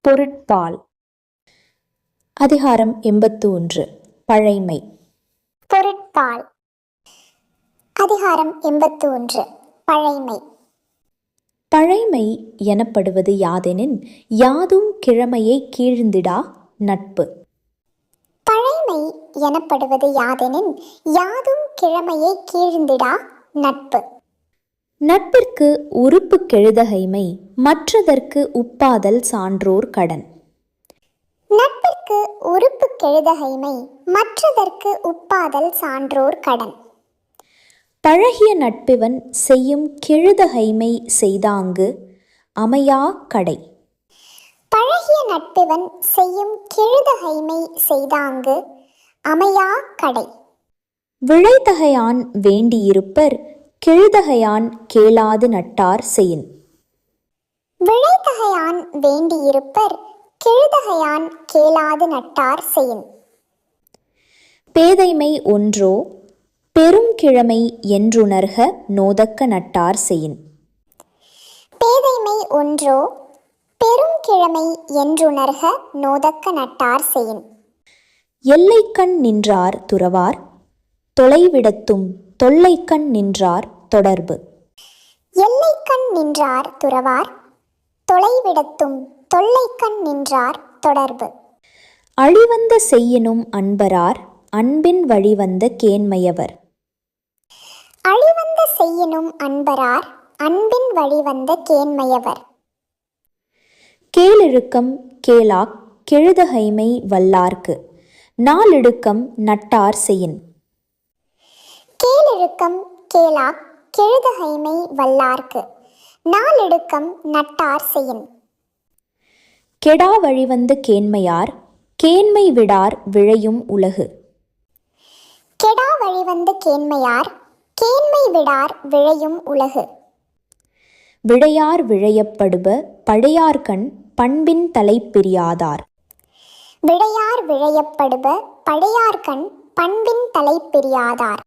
பொருட்பால். அதிகாரம் எண்பத்து ஒன்று பழைமை. பொருட்பால். அதிகாரம் எண்பத்து ஒன்று பழைமை. பழைமை எனப்படுவது யாதெனின் யாதும் கிழமையை கீழ்ந்திடா நட்பு. பழைமை எனப்படுவது யாதெனின் யாதும் கிழமையை கீழ்ந்திடா நட்பு. நட்பிற்கு உறுப்பு கெழுதகைமை மற்றதற்கு உப்பாதல் சான்றோர் கடன். நட்பிற்கு உறுப்பு கெழுதகைமை மற்றதற்கு உப்பாதல் சான்றோர் கடன். பழகிய நட்பிவன் செய்யும் கெழுதகைமை செய்தாங்கு அமையா கடை. பழகிய நட்பிவன் செய்யும் கெழுதகைமை செய்தாங்கு அமையா கடை. விழைதகையான் வேண்டியிருப்பர் கெழுதகையான் கேளாது நட்டார் செயின் விழைத்தகையான் வேண்டியிருப்பர் கெழுதகையான் கேளாது நட்டார் செயின் பேதைமை ஒன்றோ பெரும் கிழமை என்றுணர்க நோதக்க நட்டார் செயின் பேதைமை ஒன்றோ பெரும் கிழமை என்றுணர்க நோதக்க நட்டார் செயின் எல்லைக்கண் நின்றார் துறவார் தொலைவிடத்தும் தொல்லைக்கண் நின்றார் தொடர்பு. எல்லைக்கண் நின்றார் துறவார் தொலைவிடத்தும் தொல்லைக்கண் நின்றார் தொடர்பு. அழிவந்த செய்யினும் அன்பரார் அன்பின் வழிவந்த கேண்மையவர். செய்யினும் அன்பரார் அன்பின் வழிவந்த கேண்மையவர். கேளிழுக்கம் கேளாக் கெழுதகைமை வல்லார்க்கு நாளிடுக்கம் நட்டார் செயின். கேளிழுக்கம் கேளா கெழுதகைமை வல்லார்க்கு நாளிடுக்கம் நட்டார் செயின். கெடா வழிவந்த கேண்மையார் கேண்மை விடார் விழையும் உலகு. கெடா வழிவந்த கேண்மையார் கேண்மை விடார் விழையும் உலகு. விழையார் விழையப்படுப பழையார்கண் பண்பின் தலை பிரியாதார். விடையார் விழையப்படுப படையார்கண் பண்பின் தலை பிரியாதார்.